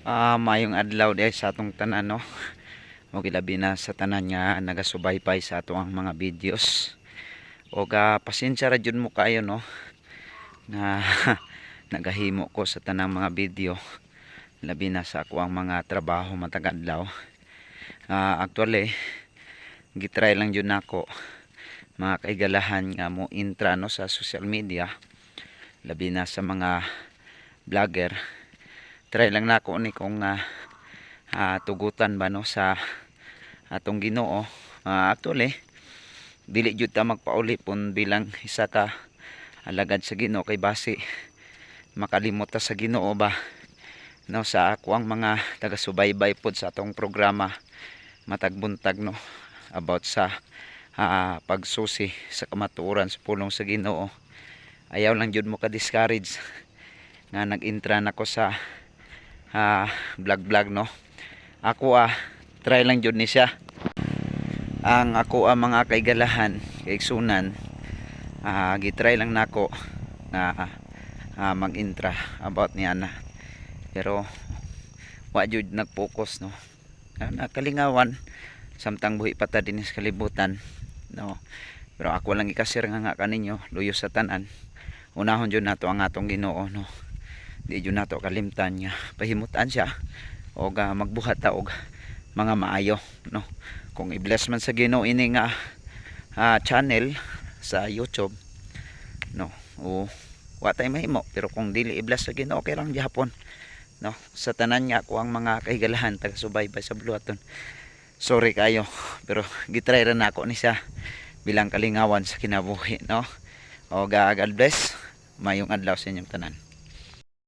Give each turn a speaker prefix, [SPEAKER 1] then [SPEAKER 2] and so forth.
[SPEAKER 1] Ah, mayong adlaw di sa atong tanan no. O gilabi na sa tanan nga nagasubaybay sa ato ang mga videos. O ga pasensya ra jud mo kayo no na nagahimo ko sa tanang mga video labi na sa ako ang mga trabaho matag adlaw. Ah, actually gitry lang jud nako mga kaigalahan nga mo intra no sa social media labi na sa mga vlogger try lang nako ni kung ah, ah, tugutan ba no sa atong Ginoo. Ah, actually dili jud ta magpauli pun bilang isa ka alagad sa Ginoo kay base makalimot ta sa Ginoo ba no sa ako ang mga taga-subaybay pod sa atong programa matagbuntag no about sa ah, pagsusi sa kamatuoran sa pulong sa Ginoo. Ayaw lang jud mo ka discourage nga nag-intra nako sa ah, vlog vlog no? Ako ah try lang jud ni siya. Ang ako ang mga kaigalahan kaigsunan ah gitry lang nako nga ah, mag-intra about niya na pero wa jud nag-focus no? Nakalingawan samtang buhi pa ta din sa kalibutan no? Pero ako lang ikasir nga nga kaninyo luyo sa tanan. Unahon jud nato ang atong Ginoo no di jud nato kalimtan nga. Pahimutan siya. O ga magbuhat ta og mga maayo no? Kung i-bless man sa Ginoo ini nga ah, channel sa YouTube no? O wa tay mahimo pero kung dili i-bless sa Ginoo okay lang gihapon no? Sa tanan nga ako ang mga kahigalahan taga subaybay sa buluhaton sorry kayo pero gitry ra na ako ni siya bilang kalingawan sa kinabuhi no? O God bless. Mayong adlaw sa inyong tanan